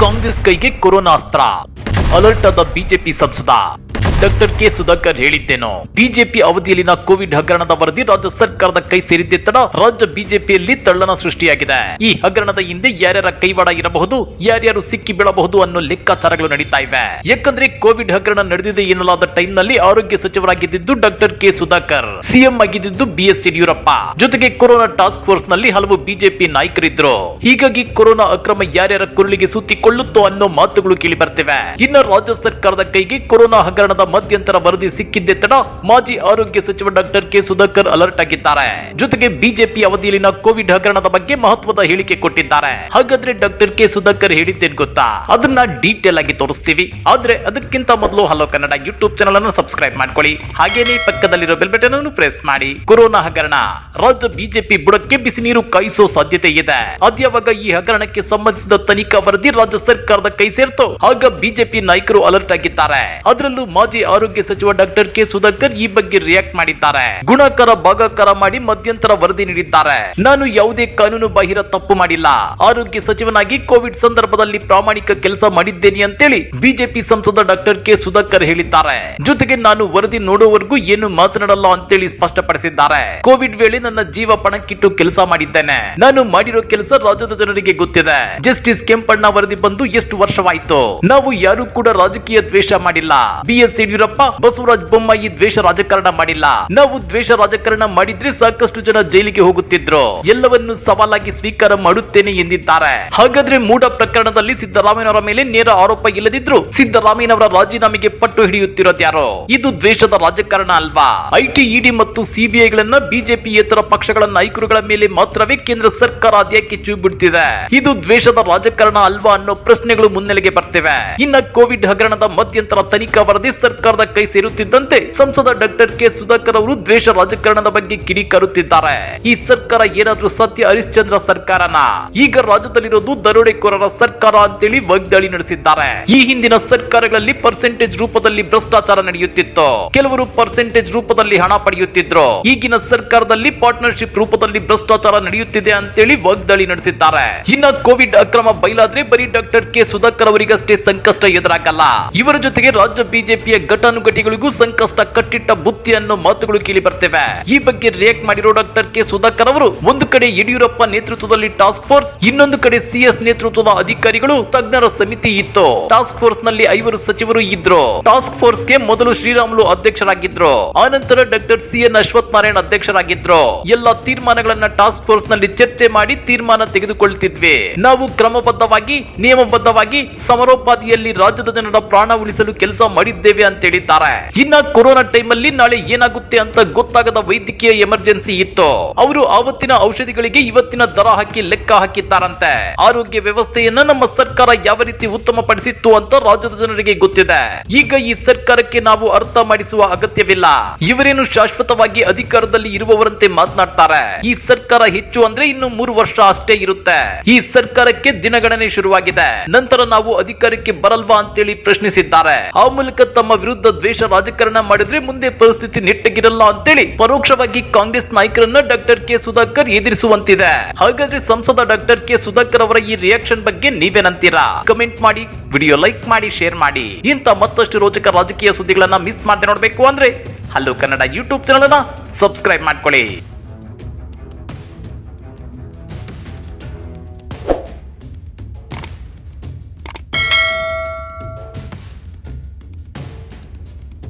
ಕಾಂಗ್ರೆಸ್ ಕೈಗೆ ಕೊರೋನಾ ಅಸ್ತ್ರ ಅಲರ್ಟ್ ಆದ ಬಿಜೆಪಿ ಸಂಸದ ಡಾಕ್ಟರ್ ಕೆ ಸುಧಾಕರ್ ಹೇಳಿದ್ದೇನು. ಬಿಜೆಪಿ ಅವಧಿಯಲ್ಲಿನ ಕೋವಿಡ್ ಹಗರಣದ ವರದಿ ರಾಜ್ಯ ಸರ್ಕಾರದ ಕೈ ಸೇರಿದ್ದೆ ತಡ ರಾಜ್ಯ ಬಿಜೆಪಿಯಲ್ಲಿ ತಳ್ಳನ ಸೃಷ್ಟಿಯಾಗಿದೆ. ಈ ಹಗರಣದ ಹಿಂದೆ ಯಾರ್ಯಾರ ಕೈವಾಡ ಇರಬಹುದು, ಯಾರ್ಯಾರು ಸಿಕ್ಕಿ ಬೀಳಬಹುದು ಅನ್ನೋ ಲೆಕ್ಕಾಚಾರಗಳು ನಡೀತಾ ಇವೆ. ಯಾಕಂದ್ರೆ ಕೋವಿಡ್ ಹಗರಣ ನಡೆದಿದೆ ಎನ್ನಲಾದ ಟೈಮ್ನಲ್ಲಿ ಆರೋಗ್ಯ ಸಚಿವರಾಗಿದ್ದು ಡಾಕ್ಟರ್ ಕೆ ಸುಧಾಕರ್, ಸಿಎಂ ಆಗಿದ್ದು ಬಿ ಎಸ್ ಯಡಿಯೂರಪ್ಪ. ಜೊತೆಗೆ ಕೊರೋನಾ ಟಾಸ್ಕ್ ಫೋರ್ಸ್ನಲ್ಲಿ ಹಲವು ಬಿಜೆಪಿ ನಾಯಕರಿದ್ರು. ಹೀಗಾಗಿ ಕೊರೋನಾ ಅಕ್ರಮ ಯಾರ್ಯಾರ ಕುರುಳಿಗೆ ಸುತ್ತಿಕೊಳ್ಳುತ್ತೋ ಅನ್ನೋ ಮಾತುಗಳು ಕೇಳಿ ಬರ್ತಿವೆ. ಇನ್ನು ರಾಜ್ಯ ಸರ್ಕಾರದ ಕೈಗೆ ಕೊರೋನಾ ಹಗರಣದ ಮಧ್ಯಂತರ ವರದಿ ಸಿಕ್ಕಿದ್ದೆ ತಡ ಮಾಜಿ ಆರೋಗ್ಯ ಸಚಿವ ಡಾಕ್ಟರ್ ಕೆ ಸುಧಾಕರ್ ಅಲರ್ಟ್ ಆಗಿದ್ದಾರೆ. ಜೊತೆಗೆ ಬಿಜೆಪಿ ಅವಧಿಯಲ್ಲಿನ ಕೋವಿಡ್ ಹಗರಣದ ಬಗ್ಗೆ ಮಹತ್ವದ ಹೇಳಿಕೆ ಕೊಟ್ಟಿದ್ದಾರೆ. ಹಾಗಾದ್ರೆ ಡಾಕ್ಟರ್ ಕೆ ಸುಧಾಕರ್ ಹೇಳಿದ್ದೇನ್ ಗೊತ್ತಾ? ಅದನ್ನ ಡೀಟೇಲ್ ಆಗಿ ತೋರಿಸ್ತೀವಿ. ಆದ್ರೆ ಅದಕ್ಕಿಂತ ಮೊದಲು ಹಲೋ ಕನ್ನಡ ಯೂಟ್ಯೂಬ್ ಚಾನಲ್ ಅನ್ನು ಸಬ್ಸ್ಕ್ರೈಬ್ ಮಾಡ್ಕೊಳ್ಳಿ. ಹಾಗೇನೆ ಪಕ್ಕದಲ್ಲಿರೋ ಬೆಲ್ ಬಟನ್ ಅನ್ನು ಪ್ರೆಸ್ ಮಾಡಿ. ಕೊರೋನಾ ಹಗರಣ. ರಾಜ್ಯ ಬಿಜೆಪಿ ಬುಡಕ್ಕೆ ಬಿಸಿ ನೀರು ಕಾಯಿಸೋ ಸಾಧ್ಯತೆ ಇದೆ. ಅದ್ಯಾವಾಗ ಈ ಹಗರಣಕ್ಕೆ ಸಂಬಂಧಿಸಿದ ತನಿಖಾ ವರದಿ ರಾಜ್ಯ ಸರ್ಕಾರದ ಕೈ ಸೇರ್ತು? ಆಗ ಬಿಜೆಪಿ ನಾಯಕರು ಅಲರ್ಟ್ ಆಗಿದ್ದಾರೆ. ಅದರಲ್ಲೂ ಮಾಜಿ ಆರೋಗ್ಯ ಸಚಿವ ಡಾಕ್ಟರ್ ಕೆ ಸುಧಾಕರ್ ಈ ಬಗ್ಗೆ ರಿಯಾಕ್ಟ್ ಮಾಡಿದ್ದಾರೆ. ಗುಣಕರ, ಭಾಗಕರ ಮಾಡಿ ಮಧ್ಯಂತರ ವರದಿ ನೀಡಿದ್ದಾರೆ. ನಾನು ಯಾವುದೇ ಕಾನೂನು ಬಾಹಿರ ತಪ್ಪು ಮಾಡಿಲ್ಲ. ಆರೋಗ್ಯ ಸಚಿವನಾಗಿ ಕೋವಿಡ್ ಸಂದರ್ಭದಲ್ಲಿ ಪ್ರಾಮಾಣಿಕ ಕೆಲಸ ಮಾಡಿದ್ದೇನೆ ಅಂತೇಳಿ ಬಿಜೆಪಿ ಸಂಸದ ಡಾಕ್ಟರ್ ಕೆ ಸುಧಾಕರ್ ಹೇಳಿದ್ದಾರೆ. ಜೊತೆಗೆ ನಾನು ವರದಿ ನೋಡುವವರೆಗೂ ಏನು ಮಾತನಾಡಲ್ಲ ಅಂತೇಳಿ ಸ್ಪಷ್ಟಪಡಿಸಿದ್ದಾರೆ. ಕೋವಿಡ್ ವೇಳೆ ನನ್ನ ಜೀವ ಪಣಕ್ಕಿಟ್ಟು ಕೆಲಸ ಮಾಡಿದ್ದೇನೆ. ನಾನು ಮಾಡಿರೋ ಕೆಲಸ ರಾಜ್ಯದ ಜನರಿಗೆ ಗೊತ್ತಿದೆ. ಜಸ್ಟಿಸ್ ಕೆಂಪಣ್ಣ ವರದಿ ಬಂದು ಎಷ್ಟು ವರ್ಷವಾಯಿತು? ನಾವು ಯಾರು ಕೂಡ ರಾಜಕೀಯ ದ್ವೇಷ ಮಾಡಿಲ್ಲ. ಬಿ ಎಸ್ ಯಡಿಯೂರಪ್ಪ, ಬಸವರಾಜ ಬೊಮ್ಮಾಯಿ ದ್ವೇಷ ರಾಜಕಾರಣ ಮಾಡಿಲ್ಲ. ನಾವು ದ್ವೇಷ ರಾಜಕಾರಣ ಮಾಡಿದ್ರೆ ಸಾಕಷ್ಟು ಜನ ಜೈಲಿಗೆ ಹೋಗುತ್ತಿದ್ರು. ಎಲ್ಲವನ್ನು ಸವಾಲಾಗಿ ಸ್ವೀಕಾರ ಮಾಡುತ್ತೇನೆ ಎಂದಿದ್ದಾರೆ. ಹಾಗಾದ್ರೆ ಮೂಡ ಪ್ರಕರಣದಲ್ಲಿ ಸಿದ್ದರಾಮಯ್ಯನವರ ಮೇಲೆ ನೇರ ಆರೋಪ ಇಲ್ಲದಿದ್ರು ಸಿದ್ದರಾಮಯ್ಯನವರ ರಾಜೀನಾಮೆಗೆ ಪಟ್ಟು ಹಿಡಿಯುತ್ತಿರೋದ್ಯಾರೋ ಇದು ದ್ವೇಷದ ರಾಜಕಾರಣ ಅಲ್ವಾ? ಐಟಿ, ಇಡಿ ಮತ್ತು ಸಿಬಿಐಗಳನ್ನ ಬಿಜೆಪಿಯೇತರ ಪಕ್ಷಗಳ ನಾಯಕರುಗಳ ಮೇಲೆ ಮಾತ್ರವೇ ಕೇಂದ್ರ ಸರ್ಕಾರ ಅದ್ಯಾಕೆ ಚೂ ಬಿಡ್ತಿದೆ. ಇದು ದ್ವೇಷದ ರಾಜಕಾರಣ ಅಲ್ವಾ ಅನ್ನೋ ಪ್ರಶ್ನೆಗಳು ಮುನ್ನೆಲೆಗೆ ಬರ್ತಿವೆ. ಇನ್ನ ಕೋವಿಡ್ ಹಗರಣದ ಮಧ್ಯಂತರ ತನಿಖಾ ವರದಿ ಸರ್ಕಾರದ ಕೈ ಸೇರುತ್ತಿದ್ದಂತೆ ಸಂಸದ ಡಾಕ್ಟರ್ ಕೆ ಸುಧಾಕರ್ ಅವರು ದ್ವೇಷ ರಾಜಕಾರಣದ ಬಗ್ಗೆ ಕಿಡಿಕಾರುತ್ತಿದ್ದಾರೆ ಈ ಸರ್ಕಾರ ಏನಾದ್ರೂ ಸತ್ಯ ಹರಿಶ್ಚಂದ್ರ ಸರ್ಕಾರನ? ಈಗ ರಾಜ್ಯದಲ್ಲಿರೋದು ದರೋಡೆಕೋರರ ಸರ್ಕಾರ ಅಂತೇಳಿ ವಾಗ್ದಾಳಿ ನಡೆಸಿದ್ದಾರೆ. ಈ ಹಿಂದಿನ ಸರ್ಕಾರಗಳಲ್ಲಿ ಪರ್ಸೆಂಟೇಜ್ ರೂಪದಲ್ಲಿ ಭ್ರಷ್ಟಾಚಾರ ನಡೆಯುತ್ತಿತ್ತು. ಕೆಲವರು ಪರ್ಸೆಂಟೇಜ್ ರೂಪದಲ್ಲಿ ಹಣ ಪಡೆಯುತ್ತಿದ್ರು. ಈಗಿನ ಸರ್ಕಾರದಲ್ಲಿ ಪಾರ್ಟ್ನರ್ಶಿಪ್ ರೂಪದಲ್ಲಿ ಭ್ರಷ್ಟಾಚಾರ ನಡೆಯುತ್ತಿದೆ ಅಂತೇಳಿ ವಾಗ್ದಾಳಿ ನಡೆಸಿದ್ದಾರೆ. ಇನ್ನ ಕೋವಿಡ್ ಅಕ್ರಮ ಬಯಲಾದ್ರೆ ಬರೀ ಡಾಕ್ಟರ್ ಕೆ ಸುಧಾಕರ್ ಅವರಿಗಷ್ಟೇ ಸಂಕಷ್ಟ ಎದುರಾಗಲ್ಲ. ಇವರ ಜೊತೆಗೆ ರಾಜ್ಯ ಬಿಜೆಪಿಯ ಘಟಾನುಘಟಿಗಳಿಗೂ ಸಂಕಷ್ಟ ಕಟ್ಟಿಟ್ಟ ಬುತ್ತಿ ಅನ್ನೋ ಮಾತುಗಳು ಕೇಳಿ ಬರ್ತೇವೆ. ಈ ಬಗ್ಗೆ ರಿಯಾಕ್ಟ್ ಮಾಡಿರೋ ಡಾಕ್ಟರ್ ಕೆ ಸುಧಾಕರ್ ಅವರು, ಒಂದು ಕಡೆ ಯಡಿಯೂರಪ್ಪ ನೇತೃತ್ವದಲ್ಲಿ ಟಾಸ್ಕ್ ಫೋರ್ಸ್ ಇನ್ನೊಂದು ಕಡೆ ಸಿಎಸ್ ನೇತೃತ್ವದ ಅಧಿಕಾರಿಗಳು ತಜ್ಞರ ಸಮಿತಿ ಇತ್ತು. ಟಾಸ್ಕ್ ಫೋರ್ಸ್ನಲ್ಲಿ ಐವರು ಸಚಿವರು ಇದ್ರು. ಟಾಸ್ಕ್ ಫೋರ್ಸ್ಗೆ ಮೊದಲು ಶ್ರೀರಾಮುಲು ಅಧ್ಯಕ್ಷರಾಗಿದ್ರು. ಆನಂತರ doctor C N Ashwath Narayan ಅಧ್ಯಕ್ಷರಾಗಿದ್ರು. ಎಲ್ಲ ತೀರ್ಮಾನಗಳನ್ನ ಟಾಸ್ಕ್ ಫೋರ್ಸ್ನಲ್ಲಿ ಚರ್ಚೆ ಮಾಡಿ ತೀರ್ಮಾನ ತೆಗೆದುಕೊಳ್ತಿದ್ವಿ. ನಾವು ಕ್ರಮಬದ್ಧವಾಗಿ, ನಿಯಮಬದ್ಧವಾಗಿ, ಸಮರೋಪಾದಿಯಲ್ಲಿ ರಾಜ್ಯದ ಜನರ ಪ್ರಾಣ ಉಳಿಸಲು ಕೆಲಸ ಮಾಡಿದ್ದೇವೆ ಅಂತ ಹೇಳಿದ್ದಾರೆ ಇನ್ನ ಕೊರೋನಾ ಟೈಮ್ ಅಲ್ಲಿ ನಾಳೆ ಏನಾಗುತ್ತೆ ಅಂತ ಗೊತ್ತಾಗದ ವೈದ್ಯಕೀಯ ಎಮರ್ಜೆನ್ಸಿ ಇತ್ತು. ಅವರು ಆವತ್ತಿನ ಔಷಧಿಗಳಿಗೆ ಇವತ್ತಿನ ದರ ಹಾಕಿ ಲೆಕ್ಕ ಹಾಕಿದ್ದಾರಂತೆ. ಆರೋಗ್ಯ ವ್ಯವಸ್ಥೆಯನ್ನ ನಮ್ಮ ಸರ್ಕಾರ ಯಾವ ರೀತಿ ಉತ್ತಮ ಪಡಿಸಿತ್ತು ಅಂತ ರಾಜ್ಯದ ಜನರಿಗೆ ಗೊತ್ತಿದೆ. ಈಗ ಈ ಸರ್ಕಾರಕ್ಕೆ ನಾವು ಅರ್ಥ ಮಾಡಿಸುವ ಅಗತ್ಯವಿಲ್ಲ. ಇವರೇನು ಶಾಶ್ವತವಾಗಿ ಅಧಿಕಾರದಲ್ಲಿ ಇರುವವರಂತೆ ಮಾತನಾಡ್ತಾರೆ. ಈ ಸರ್ಕಾರ ಹೆಚ್ಚು ಅಂದ್ರೆ ಇನ್ನು ಮೂರು ವರ್ಷ ಅಷ್ಟೇ ಇರುತ್ತೆ. ಈ ಸರ್ಕಾರಕ್ಕೆ ದಿನಗಣನೆ ಶುರುವಾಗಿದೆ. ನಂತರ ನಾವು ಅಧಿಕಾರಕ್ಕೆ ಬರಲ್ವಾ ಅಂತೇಳಿ ಪ್ರಶ್ನಿಸಿದ್ದಾರೆ. ಆ ಮೂಲಕ ತಮ್ಮ ವಿರುದ್ಧ ದ್ವೇಷ ರಾಜಕಾರಣ ಮಾಡಿದ್ರೆ ಮುಂದೆ ಪರಿಸ್ಥಿತಿ ನೆಟ್ಟಗಿರಲ್ಲ ಅಂತೇಳಿ ಪರೋಕ್ಷವಾಗಿ ಕಾಂಗ್ರೆಸ್ ನಾಯಕರನ್ನ ಡಾಕ್ಟರ್ ಕೆ ಸುಧಾಕರ್ ಎದುರಿಸುವಂತಿದೆ. ಹಾಗಾದ್ರೆ ಸಂಸದ ಡಾಕ್ಟರ್ ಕೆ ಸುಧಾಕರ್ ಅವರ ಈ ರಿಯಾಕ್ಷನ್ ಬಗ್ಗೆ ನೀವೇನಂತೀರಾ? ಕಮೆಂಟ್ ಮಾಡಿ ವಿಡಿಯೋ ಲೈಕ್ ಮಾಡಿ ಶೇರ್ ಮಾಡಿ. ಇಂತ ಮತ್ತಷ್ಟು ರೋಚಕ ರಾಜಕೀಯ ಸುದ್ದಿಗಳನ್ನ ಮಿಸ್ ಮಾಡದೆ ನೋಡ್ಬೇಕು ಅಂದ್ರೆ, hello Kannada YouTube channel subscribe ಮಾಡ್ಕೊಳ್ಳಿ.